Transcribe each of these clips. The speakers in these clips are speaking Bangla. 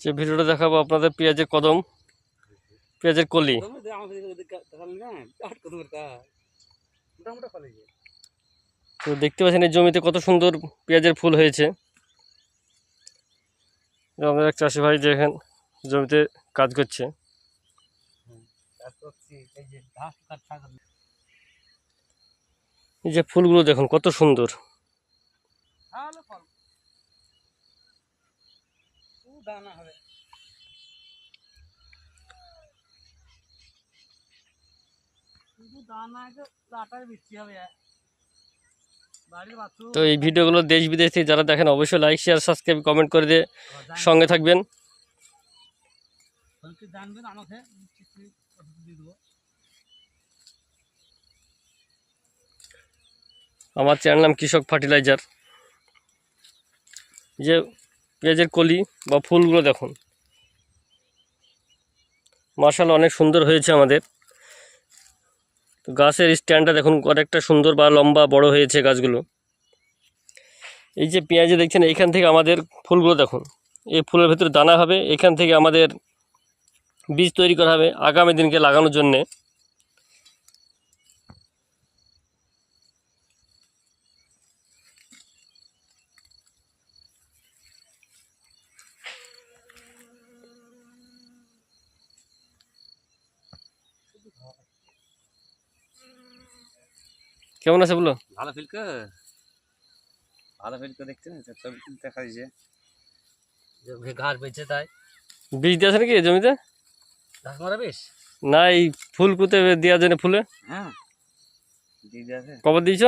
যে ভিডিওটা দেখাবো আপনাদের পেঁয়াজের কদম পেঁয়াজের কলি। তো দেখতে পাচ্ছেন এই জমিতে কত সুন্দর পেঁয়াজের ফুল হয়েছে। আমাদের এক চাষি ভাই যে এখানে জমিতে কাজ করছে। এই যে ফুলগুলো দেখুন কত সুন্দর। তো এই ভিডিওগুলো দেশ বিদেশ থেকে যারা দেখেন অবশ্যই লাইক শেয়ার সাবস্ক্রাইব কমেন্ট করে দিয়ে সঙ্গে থাকবেন। জানবেন আমাকে? আমার চ্যানেল নাম কৃষক ফার্টিলাইজার। যে পেঁয়াজের কলি বা ফুলগুলো দেখুন। মার্শাল অনেক সুন্দর হয়েছে আমাদের। গাছের স্ট্যান্ডটা দেখুন অনেকটা সুন্দর বা লম্বা বড় হয়েছে গাছগুলো। এই যে পেঁয়াজে দেখছেন, এইখান থেকে আমাদের ফুলগুলো দেখুন। এই ফুলের ভেতরে দানা হবে, এখান থেকে আমাদের বীজ তৈরি করা হবে আগামী দিনকে লাগানোর জন্যে। কেমন আছে বলো? ভালো ফিল্ক ভালো ফিল্ক দেখছেন ছবি দেখা দিয়েছে। যে ঘাস বেঁচে তাই। বীজ দিয়েছে নাকি জমিতে? ঘাস মারা বেশ না এই ফুল কুতে দেওয়ার জন্য ফুলে। হ্যাঁ। কবে দিয়েছ?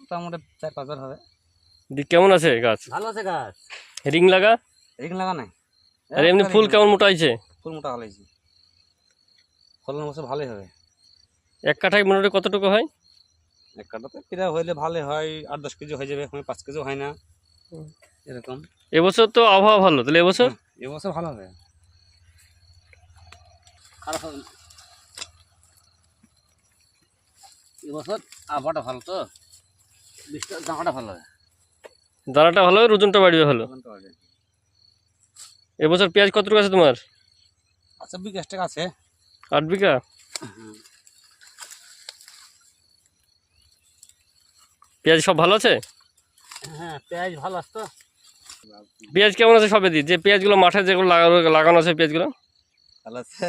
মোটামুটি চার পাঁচ হবে। দি কেমন আছে গাছ? ভালো আছে গাছ। রিং লাগা? রিং লাগা নাই। আর এমনি ফুল কেমন মোটা হয়েছে? ফুল মোটা ফলন ভালোই হবে। এক কাঠায় মোটামুটি কতটুকু হয়? এক কাটাতে হইলে ভালো হয় আট দশ কেজি হয়ে যাবে এখন পাঁচ কেজি হয় না। এরকম। এবছর তো আবহাওয়া ভালো তাহলে এবছর? এবছর ভালো হবে। খারাপ হবে এবছর আবহাওয়াটা ভালো তো? বৃষ্টি ভালো হবে। দানাটা ভালো হবে ওজনটা বাড়বে ভালো। এবছর পেঁয়াজ কতটুকু আছে তোমার? আচ্ছা টাকা আছে। আট বিঘা? পেঁয়াজ সব ভালো আছে? হ্যাঁ পেঁয়াজ ভালো আছে তো। পেঁয়াজ কেমন আছে সবে দি যে পেঁয়াজগুলো মাঠে যেগুলো লাগানো লাগানো আছে পেঁয়াজগুলো? ভালো আছে।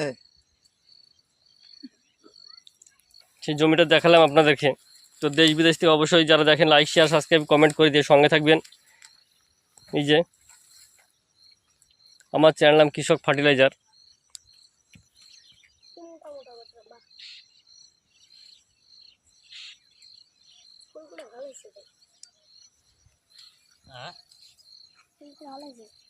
সেই জমিটা দেখালাম আপনাদেরকে। তো দেশ বিদেশ থেকে অবশ্যই যারা দেখেন লাইক শেয়ার সাবস্ক্রাইব কমেন্ট করে দিয়ে সঙ্গে থাকবেন। এই যে আমার চ্যানেল নাম কৃষক ফার্টিলাইজার। হ্যাঁ ভালো হয়েছে